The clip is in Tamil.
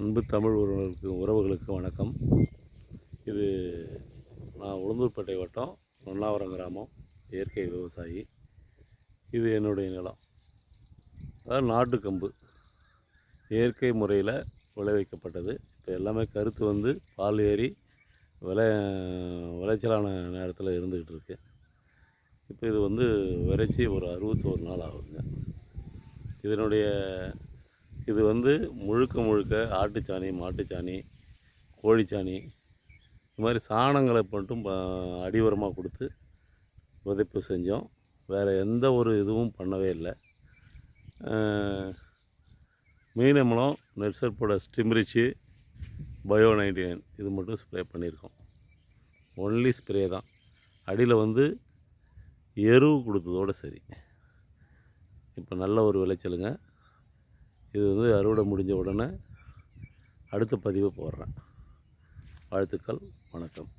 அன்பு தமிழ் உறவுகளுக்கு உறவுகளுக்கு வணக்கம். இது நான் உளுந்தூர்பேட்டை வட்டம் நொன்னாவரம் கிராமம் இயற்கை விவசாயி. இது என்னுடைய நிலம். அதாவது நாட்டு கம்பு. இயற்கை முறையில் விளைவிக்கப்பட்டது. இப்போ எல்லாமே கருத்து வந்து பால் ஏறி விளை விளைச்சலான நேரத்தில் இருந்துக்கிட்டு இருக்கு. இப்போ இது வந்து விரைச்சி ஒரு அறுபத்தோரு நாள் ஆகுதுங்க. இதனுடைய இது வந்து முழுக்க முழுக்க ஆட்டுச்சாணி மாட்டுச்சாணி கோழிச்சாணி இது மாதிரி சாணங்களை மட்டும் ப- கொடுத்து விதைப்பு செஞ்சோம். வேறு எந்த ஒரு இதுவும் பண்ணவே இல்லை. மீனமலம் நெட்சர்ப்போட ஸ்டிம்ரிச்சு பயோ நைன்டி நைன் இது மட்டும் ஸ்ப்ரே பண்ணியிருக்கோம். ஒன்லி ஸ்ப்ரே தான். அடியில் வந்து எருவு கொடுத்ததோட சரி. இப்போ நல்ல ஒரு விளைச்சலுங்க. இது வந்து அறுவடை முடிஞ்ச உடனே அடுத்த பதிவு போடுறேன். வாழ்த்துக்கள் வணக்கம்.